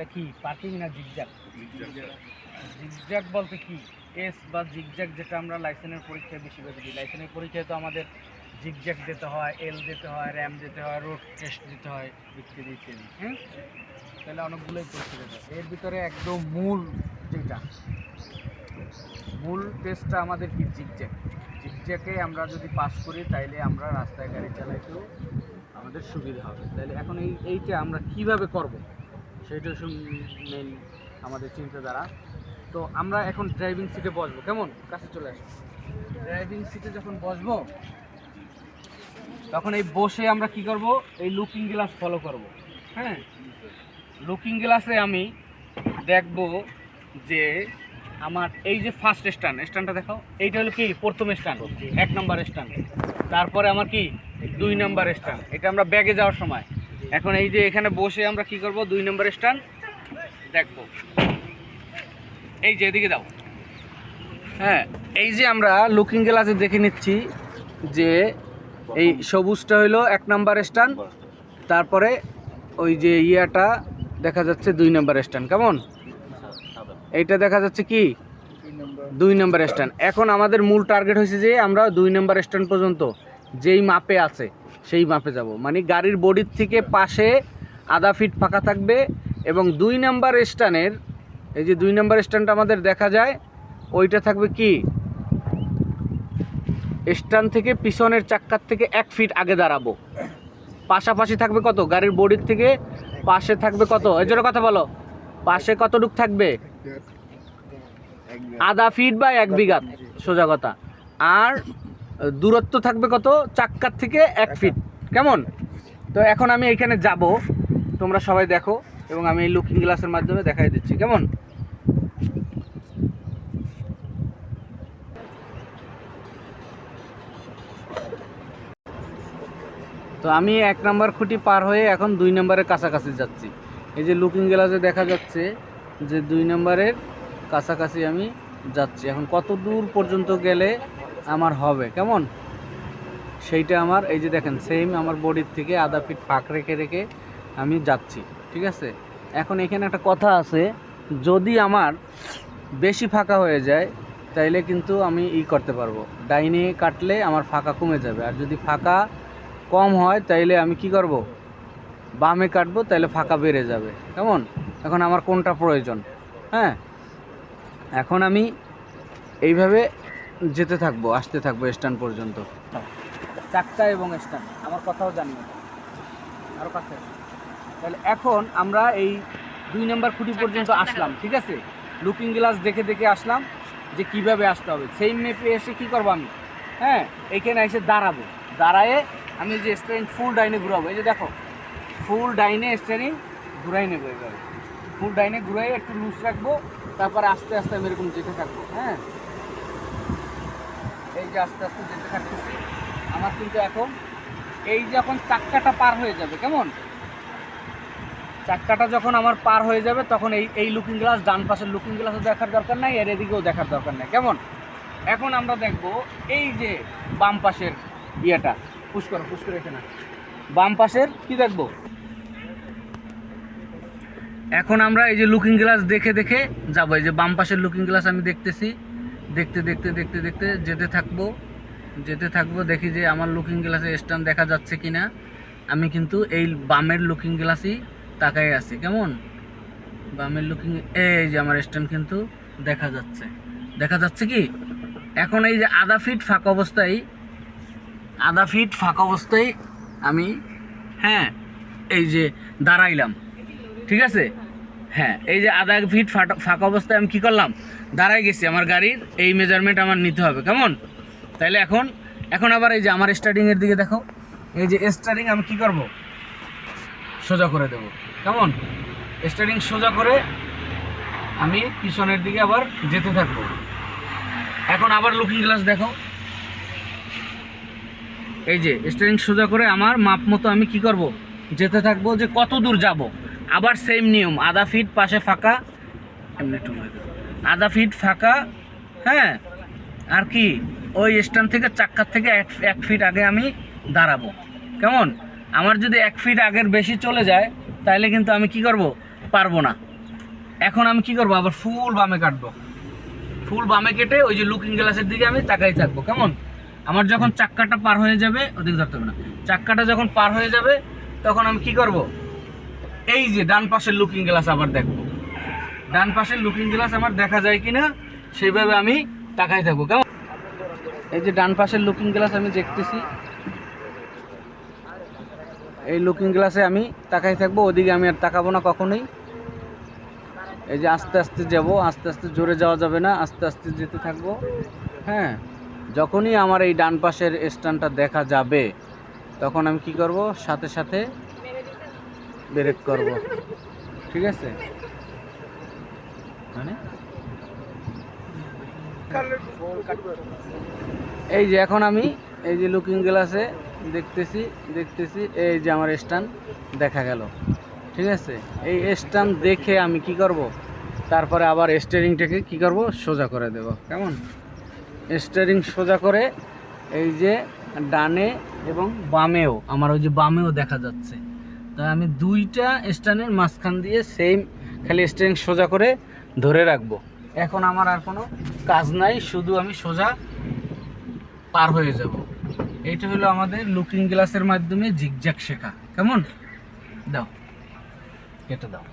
এটা কি পার্কিং না জিগজ্যাগ জিগজ্যাগ বলতে কি? এস বা জিগজ্যাগ যেটা আমরা লাইসেন্সের পরীক্ষায় বেশিরভাগ দিই। লাইসেন্সের পরীক্ষায় তো আমাদের জিগজ্যাগ দিতে হয় এল দিতে হয় র্যাম দিতে হয় রোড টেস্ট দিতে হয় ইত্যাদি ইত্যাদি হ্যাঁ তাহলে অনেকগুলোই পরীক্ষা দিতে এর ভিতরে একদম মূল যেটা, মূল টেস্টটা আমাদের কি জিগজ্যাগ জিগজ্যাগে আমরা যদি পাস করি, তাইলে আমরা রাস্তায় গাড়ি চালাইতেও আমাদের সুবিধা হবে। তাহলে এখন এই, এইটা আমরা কীভাবে করব? সেটা মেন আমাদের চিন্তাধারা। তো আমরা এখন ড্রাইভিং সিটে বসবো, কেমন? কাছে চলে আসব ড্রাইভিং সিটে যখন বসবো, তখন এই বসে আমরা কি করব? এই লুকিং গ্লাস ফলো করব। হ্যাঁ? লুকিং গ্লাসে আমি দেখব যে আমার এই যে ফার্স্ট স্ট্যান্ড স্ট্যান্ডটা দেখো এইটা হলো কি? প্রথম স্ট্যান্ড এক নম্বর স্ট্যান্ড তারপরে আমার কি? দুই নম্বর স্ট্যান্ড এটা আমরা ব্যাগে যাওয়ার সময় এখন এই যে এখানে বসে আমরা কি করব? দুই নম্বর স্ট্যান্ড দেখব। এই যে এদিকে দাও। হ্যাঁ এই যে আমরা লুকিং গ্লাসে দেখে নিচ্ছি যে এই সবুজটা হলো এক নম্বর স্ট্যান্ড, তারপরে ওই যে ইয়াটা দেখা যাচ্ছে দুই নম্বর স্ট্যান্ড, কেমন? এইটা দেখা যাচ্ছে কি? দুই নম্বর স্ট্যান্ড। এখন আমাদের মূল টার্গেট হয়েছে যে আমরা দুই নম্বর স্ট্যান্ড পর্যন্ত যেই মাপে আছে সেই মাপে যাব। মানে গাড়ির বডির থেকে পাশে আধা ফিট ফাঁকা থাকবে এবং দুই নাম্বার স্ট্যান্ডের এই যে দুই নাম্বার স্ট্যান্ডটা আমাদের দেখা যায় ওইটা থাকবে কি? স্ট্যান্ড থেকে পিছনের চাক্কার থেকে এক ফিট আগে দাঁড়াবো। পাশাপাশি থাকবে কত? গাড়ির বডির থেকে পাশে থাকবে কত? এই জন্য কথা বলো। পাশে কতটুক থাকবে? আধা ফিট বা এক বিঘা সোজা কথা। আর দূরত্ব থাকবে কত? চাক্কার থেকে এক ফিট। কেমন? তো এখন আমি এখানে যাব। তোমরা সবাই দেখো এবং আমি এই লুকিং গ্লাসের মাধ্যমে দেখাই দিচ্ছি। কেমন? তো আমি এক নাম্বার খুঁটি পার হয়ে এখন দুই নম্বরের কাছাকাছি যাচ্ছি। এই যে লুকিং গ্লাসে দেখা যাচ্ছে যে দুই নম্বরের কাছাকাছি আমি যাচ্ছি। এখন কত দূর পর্যন্ত গেলে আমার হবে, কেমন? সেইটা আমার, এই যে দেখেন সেম আমার বডির থেকে আধা ফিট ফাঁক রেখে রেখে আমি যাচ্ছি, ঠিক আছে? এখন এখানে একটা কথা আছে, যদি আমার বেশি ফাঁকা হয়ে যায়, তাইলে কিন্তু আমি ই করতে পারব। ডাইনে কাটলে আমার ফাঁকা কমে যাবে, আর যদি ফাঁকা কম হয়, তাইলে আমি কি করব? বামে কাটবো, তাইলে ফাঁকা বেড়ে যাবে, কেমন? এখন আমার কোনটা প্রয়োজন? হ্যাঁ? এখন আমি এইভাবে যেতে থাকব আসতে থাকব স্ট্যান্ড পর্যন্ত। চারটা এবং স্ট্যান্ড আমার কথাও জানি না। আরও কাছে? তাহলে এখন আমরা এই দুই নম্বর খুঁটি পর্যন্ত আসলাম ঠিক আছে? লুকিং গ্লাস দেখে দেখে আসলাম যে কীভাবে আসতে হবে। সেই মেপে এসে কি করব আমি? হ্যাঁ এইখানে এসে দাঁড়াবো। দাঁড়ায়ে আমি যে স্ট্রেন ফুল ডাইনে ঘুরাবো। এই যে দেখো ফুল ডাইনে স্ট্রেনিং ঘুরাই নেব এভাবে। ফুল ডাইনে ঘুরাই একটু লুজ রাখব তারপরে আস্তে আস্তে আমি এরকম যেতে থাকব হ্যাঁ? যে আস্তে আস্তে যেতে থাকতেছি। আমার কিন্তু এখন এই যখন চাক্কাটা পার হয়ে যাবে, কেমন? চাক্কাটা যখন আমার পার হয়ে যাবে, তখন এই এই লুকিং গ্লাস ডান পাশের লুকিং গ্লাসও দেখার দরকার নাই এর এদিকেও দেখার দরকার নাই। কেমন? এখন আমরা দেখব এই যে বাম পাশের ইয়েটা। পুশ করো পুশ করে এখানে বাম পাশের কি দেখব? এখন আমরা এই যে লুকিং গ্লাস দেখে দেখে যাব। এই যে বাম পাশের লুকিং গ্লাস আমি দেখতেছি। দেখতে দেখতে দেখতে দেখতে যেতে থাকব। যেতে থাকব, দেখি যে আমার লুকিং গ্লাসে স্ট্যান্ড দেখা যাচ্ছে কি না আমি কিন্তু এই বামের লুকিং গ্লাসই তাকাই আছি, কেমন? বামের লুকিং এই যে আমার স্ট্যান্ড কিন্তু দেখা যাচ্ছে। দেখা যাচ্ছে কি? এখন এই যে আধা ফিট ফাঁকা অবস্থায়, আধা ফিট ফাঁকা অবস্থায় আমি হ্যাঁ এই যে দাঁড়াইলাম। ঠিক আছে? হ্যাঁ এই যে আধা এক ফিট ফাঁকা অবস্থায় আমি কী করলাম? দাঁড়াই গেছি, আমার গাড়ির এই মেজারমেন্ট আমার নিতে হবে, কেমন? তাইলে এখন এখন আবার এই যে আমার স্টার্টিংয়ের দিকে দেখো, এই যে স্টার্টিং আমি কি করব? সোজা করে দেব, কেমন? স্টার্টিং সোজা করে আমি পিছনের দিকে আবার যেতে থাকব। এখন আবার লুকিং গ্লাস দেখো। এই যে স্টারিং সোজা করে আমার মাপ মতো আমি কি করব? যেতে থাকব যে কত দূর যাব? আবার সেম নিয়ম। আধা ফিট পাশে ফাঁকা। আধা ফিট ফাঁকা হ্যাঁ? আর কি? ওই স্ট্যান্ড থেকে চাক্কার থেকে এক এক ফিট আগে আমি দাঁড়াবো। কেমন? আমার যদি এক ফিট আগের বেশি চলে যায় তাহলে কিন্তু আমি কি করব? পারব না। এখন আমি কি করব? আবার ফুল বামে কাটবো। ফুল বামে কেটে ওই যে লুকিং গ্লাসের দিকে আমি তাকাই থাকব। কেমন? আমার যখন চাক্কাটা পার হয়ে যাবে, ওদিকে ধরতে হবে না। চাক্কাটা যখন পার হয়ে যাবে, তখন আমি কি করব? এই যে ডান পাশের লুকিং গ্লাস আবার দেখব। ডান পাশের লুকিং গ্লাস আমার দেখা যায় কিনা সেইভাবে আমি তাকাই থাকব। কেমন? এই যে ডান পাশের লুকিং গ্লাস আমি দেখতেছি, এই লুকিং গ্লাসে আমি তাকাই থাকব। ওদিকে আমি আর তাকাবো না কখনোই। এই যে আস্তে আস্তে যাব, আস্তে আস্তে জোরে যাওয়া যাবে না, আস্তে আস্তে যেতে থাকব। হ্যাঁ যখনই আমার এই ডান পাশের স্ট্যান্ডটা দেখা যাবে, তখন আমি কি করব? সাথে সাথে ব্রেক করব। ঠিক আছে? মানে? এই যে এখন আমি, এই যে লুকিং গ্লাসে দেখতেছি দেখতেছি, এই যে আমার স্ট্যান্ড দেখা গেল। ঠিক আছে? এই স্ট্যান্ড দেখে আমি কি করব? তারপরে আবার স্টিয়ারিংটাকে কি করব? সোজা করে দেব। কেমন? স্টিয়ারিং সোজা করে এই যে ডানে এবং বামেও, আমার ওই যে বামেও দেখা যাচ্ছে। তাই আমি দুইটা স্ট্যান্ডের মাঝখান দিয়ে সেম খালি স্ট্রেং সোজা করে ধরে রাখব। এখন আমার আর কোনো কাজ নাই, শুধু আমি সোজা পার হয়ে যাব। এইটা হলো আমাদের লুকিং গ্লাসের মাধ্যমে জিগজ্যাগ শেখা। কেমন? দাও, কেটে দাও।